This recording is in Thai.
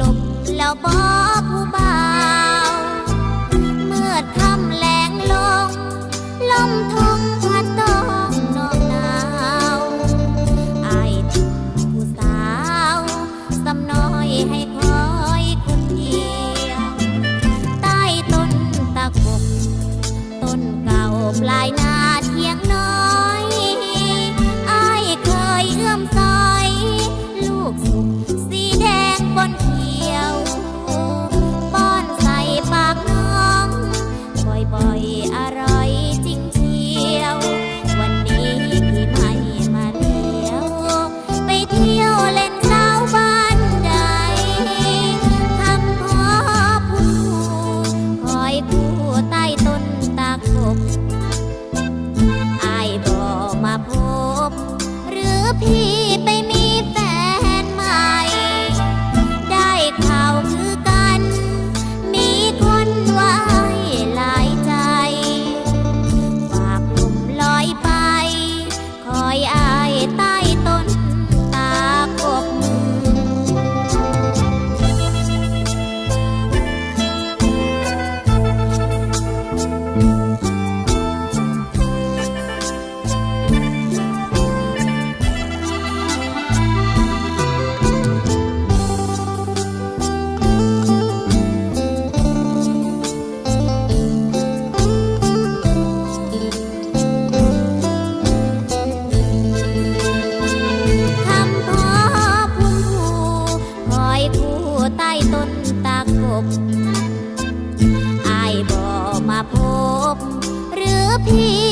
ลบแล้วบอกผู้บ่าวเมื่อทำแหลงลง ลมทงพัดตองนองนาวไอายถึงผู้สาวสำน้อยให้คอยคนเดียวใต้ต้นตะกบต้นเก่าปลายนา คู่ใต้ต้นตะกบไอ้บอกมาพบ หรือพี่ไปมีแฟนใหม่ ได้ข่าวคือกัน มีคนว่าอายหลายใจ ฝากลุ่มลอยไป คอยไอ้ใต้ ต้นตาขบอายบ่มาพบ หรือพี่